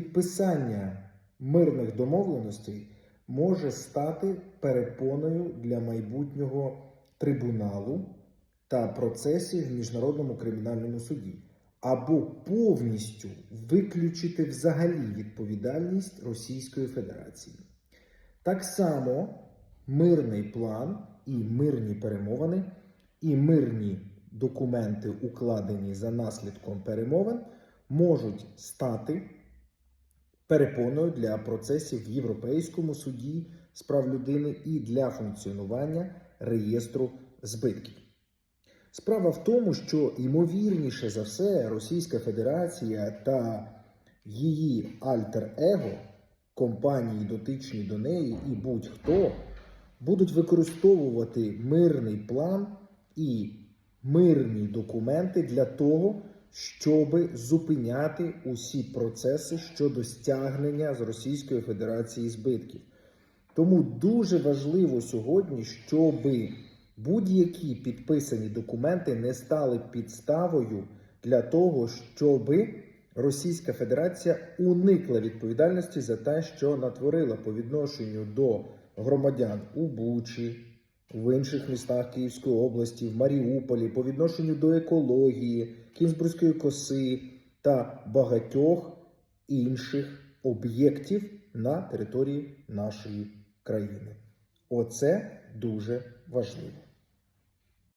підписання мирних домовленостей може стати перепоною для майбутнього трибуналу та процесів в Міжнародному кримінальному суді, або повністю виключити взагалі відповідальність Російської Федерації. Так само мирний план і мирні перемовини, і мирні документи, укладені за наслідком перемовин, можуть стати перепоною для процесів в Європейському суді з прав людини і для функціонування реєстру збитків. Справа в тому, що ймовірніше за все Російська Федерація та її альтер-его, компанії, дотичні до неї і будь-хто будуть використовувати мирний план і мирні документи для того, щоб зупиняти усі процеси щодо стягнення з Російської Федерації збитків. Тому дуже важливо сьогодні, щоб будь-які підписані документи не стали підставою для того, щоб Російська Федерація уникла відповідальності за те, що натворила по відношенню до громадян у Бучі, в інших містах Київської області, в Маріуполі, по відношенню до екології, Кінзбурзької коси та багатьох інших об'єктів на території нашої країни. Оце дуже важливо.